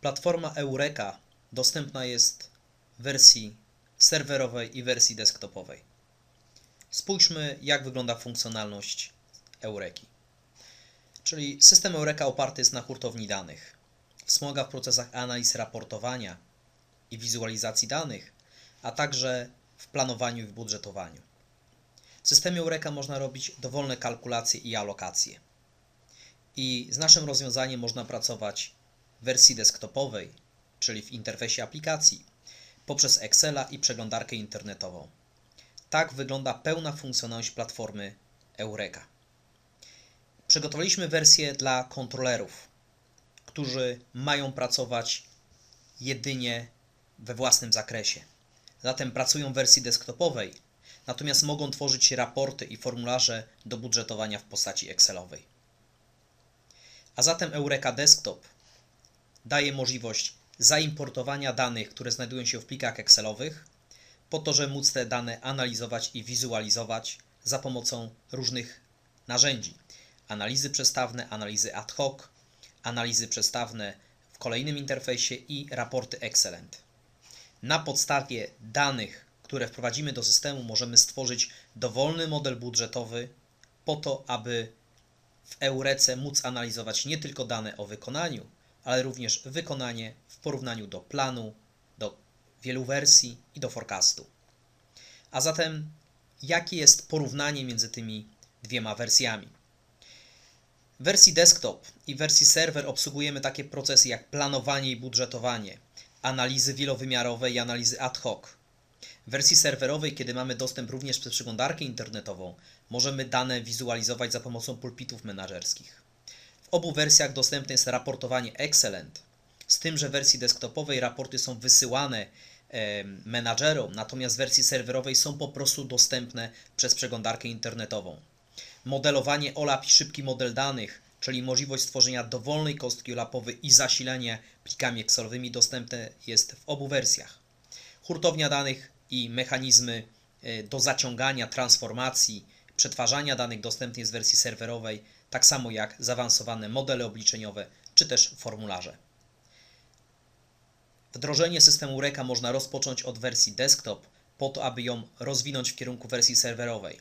Platforma Eureka dostępna jest w wersji serwerowej i wersji desktopowej. Spójrzmy, jak wygląda funkcjonalność Eureki. Czyli system Eureka oparty jest na hurtowni danych. Wspomaga w procesach analiz raportowania i wizualizacji danych, a także w planowaniu i budżetowaniu. W systemie Eureka można robić dowolne kalkulacje i alokacje. I z naszym rozwiązaniem można pracować wersji desktopowej, czyli w interfejsie aplikacji, poprzez Excela i przeglądarkę internetową. Tak wygląda pełna funkcjonalność platformy Eureka. Przygotowaliśmy wersję dla kontrolerów, którzy mają pracować jedynie we własnym zakresie. Zatem pracują w wersji desktopowej, natomiast mogą tworzyć raporty i formularze do budżetowania w postaci Excelowej. A zatem Eureka Desktop daje możliwość zaimportowania danych, które znajdują się w plikach Excelowych, po to, żeby móc te dane analizować i wizualizować za pomocą różnych narzędzi. Analizy przestawne, analizy ad hoc, analizy przestawne w kolejnym interfejsie i raporty Excellent. Na podstawie danych, które wprowadzimy do systemu, możemy stworzyć dowolny model budżetowy po to, aby w Eurece móc analizować nie tylko dane o wykonaniu, ale również wykonanie w porównaniu do planu, do wielu wersji i do forecastu. A zatem, jakie jest porównanie między tymi dwiema wersjami? W wersji desktop i wersji serwer obsługujemy takie procesy jak planowanie i budżetowanie, analizy wielowymiarowe i analizy ad hoc. W wersji serwerowej, kiedy mamy dostęp również przez przeglądarkę internetową, możemy dane wizualizować za pomocą pulpitów menedżerskich. W obu wersjach dostępne jest raportowanie Excellent, z tym, że w wersji desktopowej raporty są wysyłane e, menadżerom, natomiast w wersji serwerowej są po prostu dostępne przez przeglądarkę internetową. Modelowanie OLAP i szybki model danych, czyli możliwość stworzenia dowolnej kostki OLAPowej i zasilenia plikami Excelowymi dostępne jest w obu wersjach. Hurtownia danych i mechanizmy e, do zaciągania, transformacji, przetwarzania danych dostępny jest w wersji serwerowej, tak samo jak zaawansowane modele obliczeniowe czy też formularze. Wdrożenie systemu Reka można rozpocząć od wersji desktop, po to, aby ją rozwinąć w kierunku wersji serwerowej.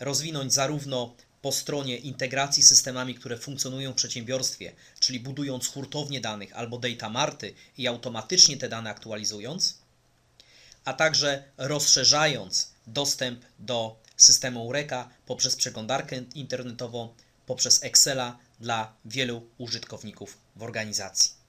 Rozwinąć zarówno po stronie integracji z systemami, które funkcjonują w przedsiębiorstwie, czyli budując hurtownie danych albo data marty i automatycznie te dane aktualizując, a także rozszerzając dostęp do systemu Eureka poprzez przeglądarkę internetową, poprzez Excela dla wielu użytkowników w organizacji.